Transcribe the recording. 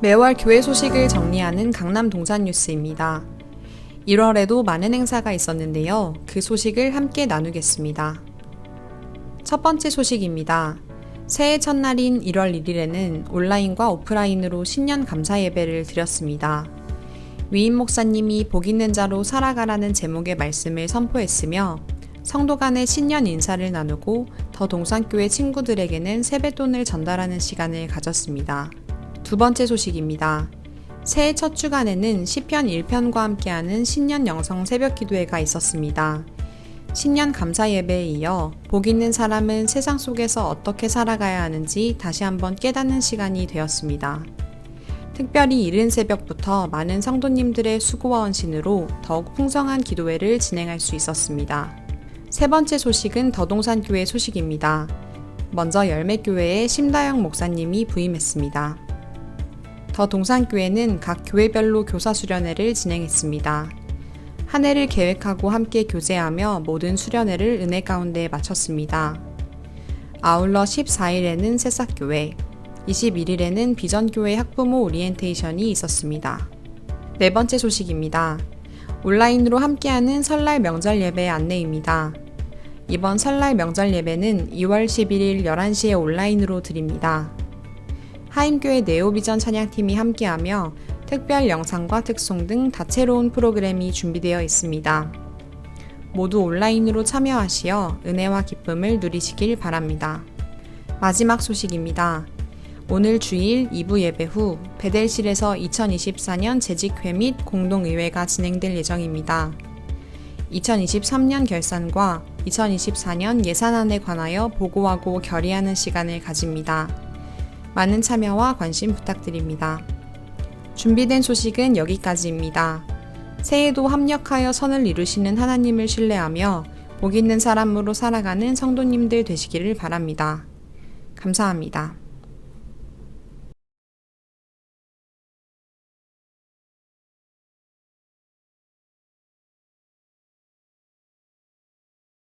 매월 교회 소식을 정리하는 강남 동산 뉴스입니다. 1월에도 많은 행사가 있었는데요. 그 소식을 함께 나누겠습니다. 첫 번째 소식입니다. 새해 첫날인 1월 1일에는 온라인과 오프라인으로 신년 감사 예배를 드렸습니다. 위임 목사님이 복 있는 자로 살아가라는 제목의 말씀을 선포했으며 성도 간의 신년 인사를 나누고 더 동산교회 친구들에게는 세뱃돈을 전달하는 시간을 가졌습니다. 두 번째 소식입니다. 새해 첫 주간에는 시편 1편과 함께하는 신년 영성 새벽 기도회가 있었습니다. 신년 감사 예배에 이어 복 있는 사람은 세상 속에서 어떻게 살아가야 하는지 다시 한번 깨닫는 시간이 되었습니다. 특별히 이른 새벽부터 많은 성도님들의 수고와 헌신으로 더욱 풍성한 기도회를 진행할 수 있었습니다. 세 번째 소식은 더동산교회 소식입니다. 먼저 열매교회에 심다영 목사님이 부임했습니다. 더 동산교회는 각 교회별로 교사 수련회를 진행했습니다. 한 해를 계획하고 함께 교제하며 모든 수련회를 은혜 가운데 마쳤습니다. 아울러 14일에는 새싹교회, 21일에는 비전교회 학부모 오리엔테이션이 있었습니다. 네 번째 소식입니다. 온라인으로 함께하는 설날 명절 예배 안내입니다. 이번 설날 명절 예배는 2월 11일 11시에 온라인으로 드립니다. 하임교회 네오비전 찬양팀이 함께하며 특별 영상과 특송 등 다채로운 프로그램이 준비되어 있습니다. 모두 온라인으로 참여하시어 은혜와 기쁨을 누리시길 바랍니다. 마지막 소식입니다. 오늘 주일 2부 예배 후 베델실에서 2024년 재직회 및 공동의회가 진행될 예정입니다. 2023년 결산과 2024년 예산안에 관하여 보고하고 결의하는 시간을 가집니다. 많은 참여와 관심 부탁드립니다. 준비된 소식은 여기까지입니다. 새해도 합력하여 선을 이루시는 하나님을 신뢰하며 복 있는 사람으로 살아가는 성도님들 되시기를 바랍니다. 감사합니다.